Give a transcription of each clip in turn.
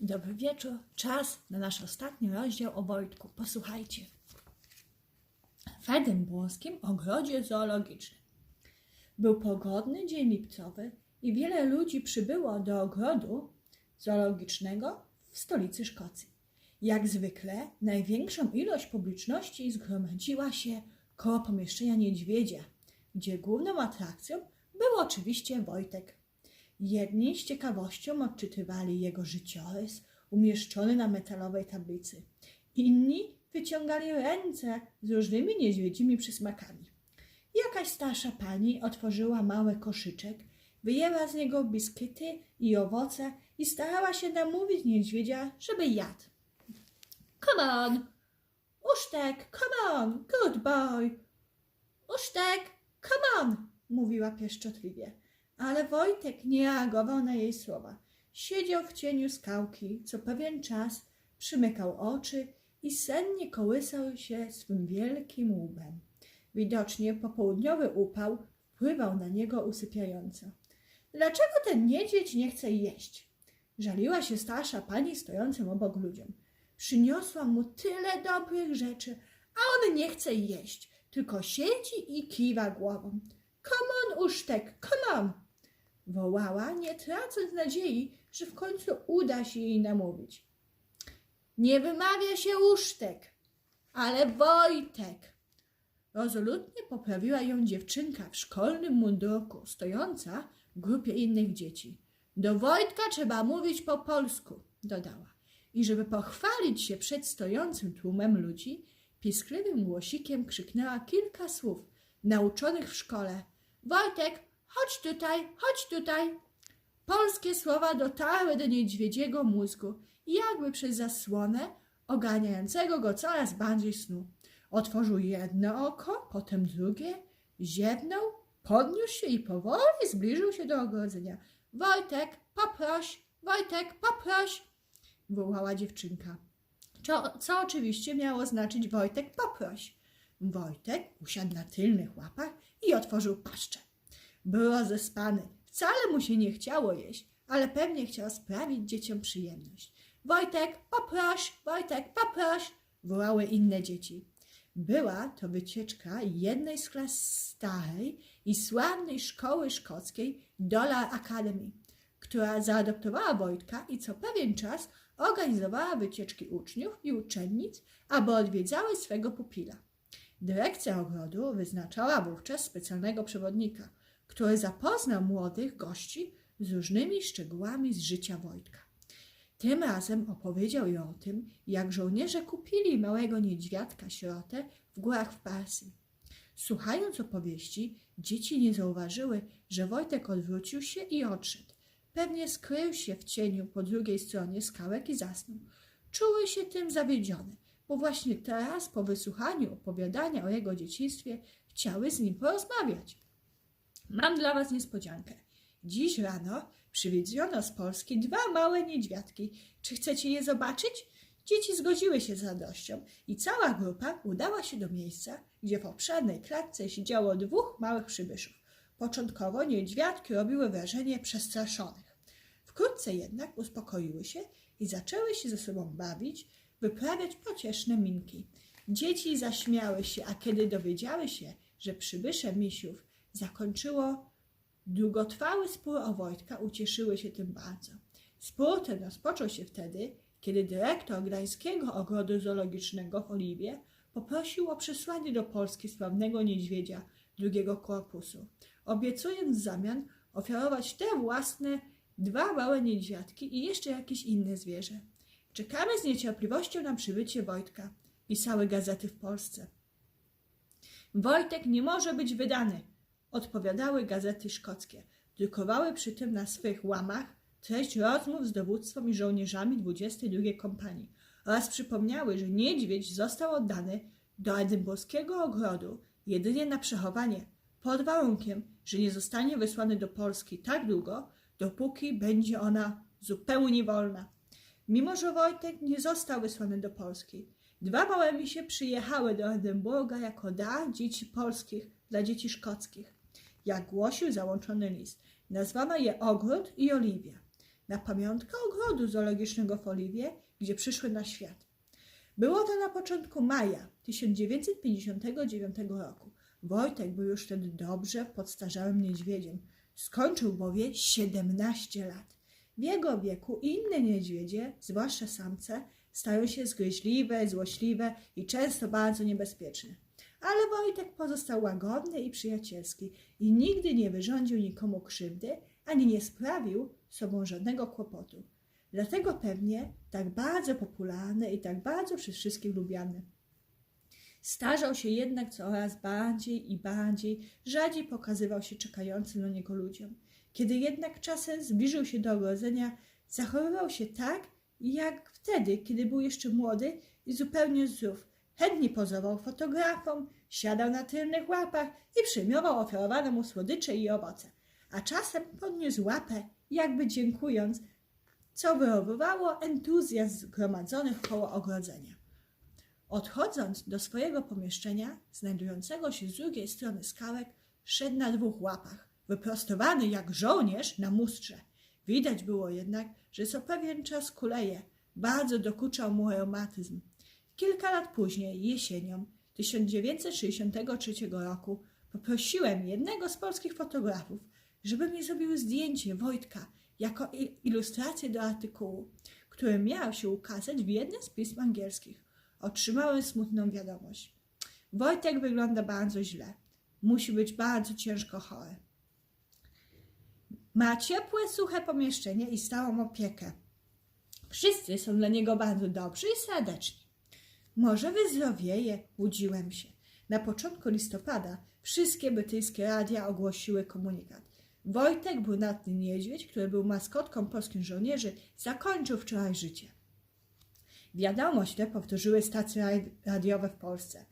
Dobry wieczór. Czas na nasz ostatni rozdział o Wojtku. Posłuchajcie. W edynburskim ogrodzie zoologicznym. Był pogodny dzień lipcowy i wiele ludzi przybyło do ogrodu zoologicznego w stolicy Szkocji. Jak zwykle największą ilość publiczności zgromadziła się koło pomieszczenia niedźwiedzia, gdzie główną atrakcją był oczywiście Wojtek. Jedni z ciekawością odczytywali jego życiorys umieszczony na metalowej tablicy. Inni wyciągali ręce z różnymi niedźwiedzimi przysmakami. Jakaś starsza pani otworzyła mały koszyczek, wyjęła z niego biskity i owoce i starała się namówić niedźwiedzia, żeby jadł. Come on! Usztek, come on! Good boy! Usztek, come on! mówiła pieszczotliwie. Ale Wojtek nie reagował na jej słowa. Siedział w cieniu skałki, co pewien czas przymykał oczy i sennie kołysał się swym wielkim łbem. Widocznie popołudniowy upał wpływał na niego usypiająco. Dlaczego ten niedźwiedź nie chce jeść? Żaliła się starsza pani stojącym obok ludziom. Przyniosłam mu tyle dobrych rzeczy, a on nie chce jeść, tylko siedzi i kiwa głową. Come on, usztek, come on! Wołała, nie tracąc nadziei, że w końcu uda się jej namówić. Nie wymawia się usztek, ale Wojtek. Rozolutnie poprawiła ją dziewczynka w szkolnym mundurku, stojąca w grupie innych dzieci. Do Wojtka trzeba mówić po polsku, dodała. I żeby pochwalić się przed stojącym tłumem ludzi, pisklywym głosikiem krzyknęła kilka słów nauczonych w szkole. Wojtek, chodź tutaj, chodź tutaj. Polskie słowa dotarły do niedźwiedziego mózgu jakby przez zasłonę oganiającego go coraz bardziej snu. Otworzył jedno oko, potem drugie, ziewnął, podniósł się i powoli zbliżył się do ogrodzenia. Wojtek, poproś, Wojtek, poproś, wołała dziewczynka. Co, co oczywiście miało znaczyć Wojtek, poproś. Wojtek usiadł na tylnych łapach i otworzył paszczę. Był rozespany. Wcale mu się nie chciało jeść, ale pewnie chciał sprawić dzieciom przyjemność. Wojtek, poproś, Wojtek, poproś, wołały inne dzieci. Była to wycieczka jednej z klas starej i sławnej szkoły szkockiej Dollar Academy, która zaadoptowała Wojtka i co pewien czas organizowała wycieczki uczniów i uczennic, aby odwiedzały swego pupila. Dyrekcja ogrodu wyznaczała wówczas specjalnego przewodnika, który zapoznał młodych gości z różnymi szczegółami z życia Wojtka. Tym razem opowiedział jej o tym, jak żołnierze kupili małego niedźwiadka sierotę w górach w Persji. Słuchając opowieści, dzieci nie zauważyły, że Wojtek odwrócił się i odszedł. Pewnie skrył się w cieniu po drugiej stronie skałek i zasnął. Czuły się tym zawiedzione, bo właśnie teraz, po wysłuchaniu opowiadania o jego dzieciństwie, chciały z nim porozmawiać. Mam dla Was niespodziankę. Dziś rano przywieziono z Polski dwa małe niedźwiadki. Czy chcecie je zobaczyć? Dzieci zgodziły się z radością i cała grupa udała się do miejsca, gdzie w obszernej klatce siedziało dwóch małych przybyszów. Początkowo niedźwiadki robiły wrażenie przestraszonych. Wkrótce jednak uspokoiły się i zaczęły się ze sobą bawić, wyprawiać pocieszne minki. Dzieci zaśmiały się, a kiedy dowiedziały się, że przybysze misiów zakończyło długotrwały spór o Wojtka, ucieszyły się tym bardzo. Spór ten rozpoczął się wtedy, kiedy dyrektor Gdańskiego Ogrodu Zoologicznego w Oliwie poprosił o przesłanie do Polski sławnego niedźwiedzia drugiego korpusu, obiecując w zamian ofiarować te własne dwa małe niedźwiadki i jeszcze jakieś inne zwierzę. Czekamy z niecierpliwością na przybycie Wojtka, pisały gazety w Polsce. Wojtek nie może być wydany, odpowiadały gazety szkockie. Drukowały przy tym na swych łamach treść rozmów z dowództwem i żołnierzami 22 kompanii oraz przypomniały, że niedźwiedź został oddany do edynburskiego ogrodu jedynie na przechowanie, pod warunkiem, że nie zostanie wysłany do Polski tak długo, dopóki będzie ona zupełnie wolna. Mimo, że Wojtek nie został wysłany do Polski, dwa małe misie przyjechały do Edynburga jako dar dzieci polskich dla dzieci szkockich. Jak głosił załączony list, nazwano je Ogród i Oliwia. na pamiątkę ogrodu zoologicznego w Oliwie, gdzie przyszły na świat. Było to na początku maja 1959 roku. Wojtek był już wtedy dobrze podstarzałym niedźwiedziem. Skończył bowiem 17 lat. W jego wieku inne niedźwiedzie, zwłaszcza samce, stają się zgryźliwe, złośliwe i często bardzo niebezpieczne. Ale Wojtek pozostał łagodny i przyjacielski i nigdy nie wyrządził nikomu krzywdy, ani nie sprawił sobą żadnego kłopotu. Dlatego pewnie tak bardzo popularny i tak bardzo przez wszystkich lubiany. Starzał się jednak coraz bardziej i bardziej, rzadziej pokazywał się czekającym na niego ludziom. Kiedy jednak czasem zbliżył się do ogrodzenia, zachowywał się tak, jak wtedy, kiedy był jeszcze młody i zupełnie zdrów. Chętnie pozował fotografom, siadał na tylnych łapach i przyjmował oferowane mu słodycze i owoce. A czasem podniósł łapę, jakby dziękując, co wywoływało entuzjazm zgromadzonych koło ogrodzenia. Odchodząc do swojego pomieszczenia, znajdującego się z drugiej strony skałek, szedł na dwóch łapach, wyprostowany jak żołnierz na mustrze. Widać było jednak, że co pewien czas kuleje. Bardzo dokuczał mu reumatyzm. Kilka lat później, jesienią 1963 roku, poprosiłem jednego z polskich fotografów, żeby mi zrobił zdjęcie Wojtka jako ilustrację do artykułu, który miał się ukazać w jednym z pism angielskich. Otrzymałem smutną wiadomość. Wojtek wygląda bardzo źle. Musi być bardzo ciężko chory. Ma ciepłe, suche pomieszczenie i stałą opiekę. Wszyscy są dla niego bardzo dobrzy i serdeczni. Może wyzdrowieje, łudziłem się. Na początku listopada wszystkie brytyjskie radia ogłosiły komunikat. Wojtek, brunatny niedźwiedź, który był maskotką polskich żołnierzy, zakończył wczoraj życie. Wiadomość tę powtórzyły stacje rad- radiowe w Polsce.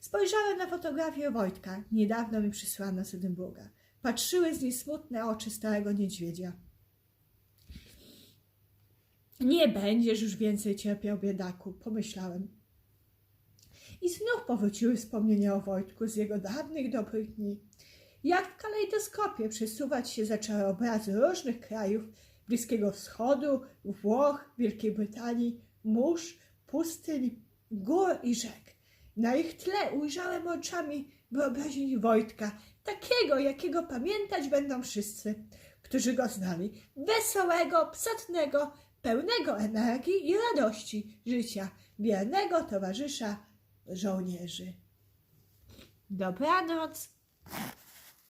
Spojrzałem na fotografię Wojtka, niedawno mi przysłana z Edynburga. Patrzyły z niej smutne oczy starego niedźwiedzia. Nie będziesz już więcej cierpiał, biedaku, pomyślałem. I znów powróciły wspomnienia o Wojtku z jego dawnych dobrych dni. Jak w kalejdoskopie przesuwać się zaczęły obrazy różnych krajów, Bliskiego Wschodu, Włoch, Wielkiej Brytanii, mórz, pustyń, gór i rzek. Na ich tle ujrzałem oczami wyobraźni Wojtka, takiego, jakiego pamiętać będą wszyscy, którzy go znali, wesołego, psotnego, pełnego energii i radości życia, wiernego towarzysza żołnierzy. Dobranoc.